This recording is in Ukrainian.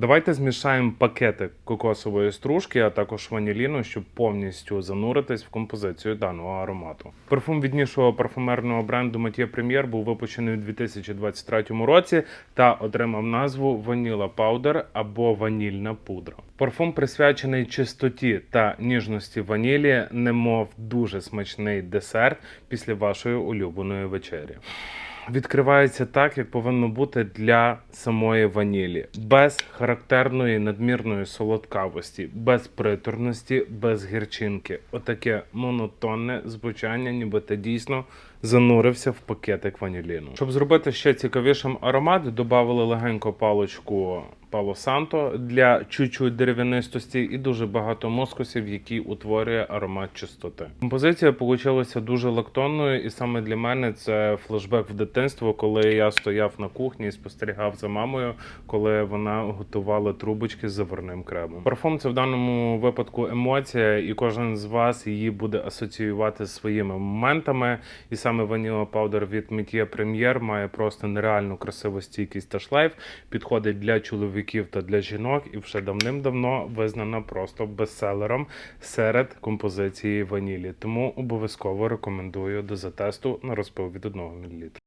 Давайте змішаємо пакетик кокосової стружки, а також ваніліну, щоб повністю зануритись в композицію даного аромату. Парфум від нішого парфумерного бренду Mathieu Premier був випущений у 2023 році та отримав назву Vanilla Powder або ванільна пудра. Парфум присвячений чистоті та ніжності ванілі, немов дуже смачний десерт після вашої улюбленої вечері. Відкривається так, як повинно бути для самої ванілі, без характерної надмірної солодкавості, без приторності, без гірчинки. Отаке монотонне звучання, ніби ти дійсно занурився в пакетик ваніліну. Щоб зробити ще цікавішим аромат, додали легенько паличку Пало Санто для чуть-чуть дерев'янистості і дуже багато москосів, які утворює аромат чистоти. Композиція получилася дуже лактонною, і саме для мене це флешбек в дитинство, коли я стояв на кухні і спостерігав за мамою, коли вона готувала трубочки з заварним кремом. Парфум це в даному випадку емоція, і кожен з вас її буде асоціювати з своїми моментами. І саме Vanilla Powder від Metier Premier має просто нереальну красиву стійкість та шлейф, підходить для чоловіків та для жінок, і вже давним-давно визнана просто бестселером серед композиції ванілі. Тому обов'язково рекомендую до затесту на розпил від 1 мл.